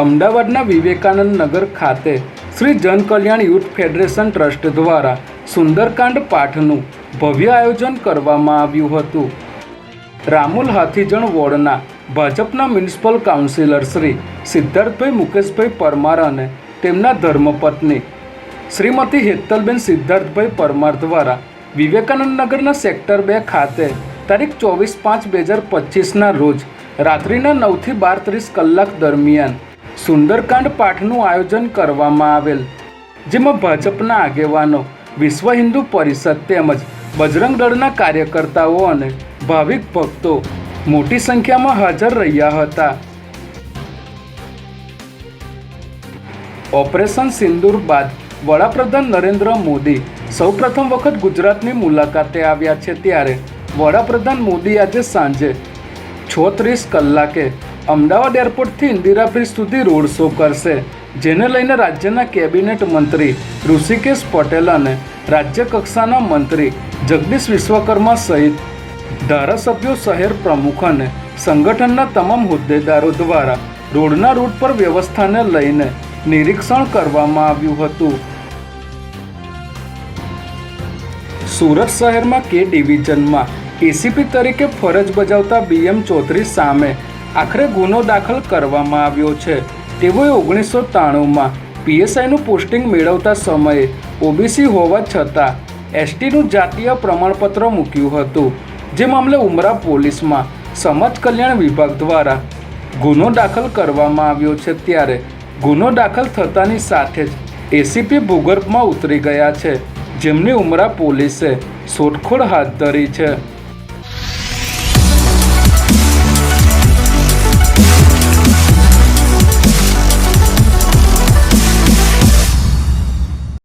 અમદાવાદના વિવેકાનંદ નગર ખાતે Shri Jankalyan youth federation trust દ્વારા સુંદરકાંડ પાઠનું ભવ્ય આયોજન કરવામાં આવ્યું હતું. રામુલ હાથીજણ વોર્ડના ભાજપના મ્યુનિસિપલ કાઉન્સિલર શ્રી સિદ્ધાર્થભાઈ મુકેશભાઈ પરમાર અને તેમના ધર્મપત્ની શ્રીમતી હેતલબેન સિદ્ધાર્થભાઈ પરમાર દ્વારા વિવેકાનંદ નગરના સેક્ટર બે ખાતે તારીખ ચોવીસ પાંચ બે હજાર પચીસના રોજ રાત્રિના નવથી બાર ત્રીસ કલાક દરમિયાન સુંદરકાંડ પાઠનું આયોજન કરવામાં આવેલ, જેમાં ભાજપના આગેવાનો, વિશ્વ હિન્દુ પરિષદ તેમજ બજરંગ દળના કાર્યકર્તાઓ અને ભાવિક ભક્તો મોટી સંખ્યામાં હાજર રહ્યા હતા. ઓપરેશન સિંદૂર બાદ વડાપ્રધાન નરેન્દ્ર મોદી સૌપ્રથમ વખત ગુજરાતની મુલાકાતે આવ્યા છે ત્યારે વડાપ્રધાન મોદી આજે સાંજે છોત્રીસ કલાકે અમદાવાદ એરપોર્ટથી ઇન્દિરા બ્રિજ સુધી રોડ શો કરશે, જેને લઈને રાજ્યના કેબિનેટ મંત્રી ઋષિકેશ પટેલ અને રાજ્ય કક્ષાના મંત્રી જગદીશ વિશ્વકર્મા સહિત ધારાસભ્યો, શહેર પ્રમુખ અને સંગઠનના તમામ હોદ્દેદારો દ્વારા રોડના રૂટ પર વ્યવસ્થાને લઈને નિરીક્ષણ કરવામાં આવ્યું હતું. સુરત શહેરમાં કે ડિવિઝનમાં એસીપી તરીકે ફરજ બજાવતા બીએમ ચૌધરી સામે આખરે ગુનો દાખલ કરવામાં આવ્યો છે. તેઓએ ઓગણીસો ત્રાણુંમાં પીએસઆઈનું પોસ્ટિંગ મેળવતા સમયે ઓબીસી હોવા છતાં એસટીનું જાતીય પ્રમાણપત્ર મૂક્યું હતું. જે મામલે ઉમરા પોલીસમાં સમાજ કલ્યાણ વિભાગ દ્વારા ગુનો દાખલ કરવામાં આવ્યો છે ત્યારે ગુનો દાખલ થતાની સાથે જ એસીપી ભૂગર્ભમાં ઉતરી ગયા છે. જેમની ઉમરા પોલીસે શોધખોળ હાથ ધરી છે.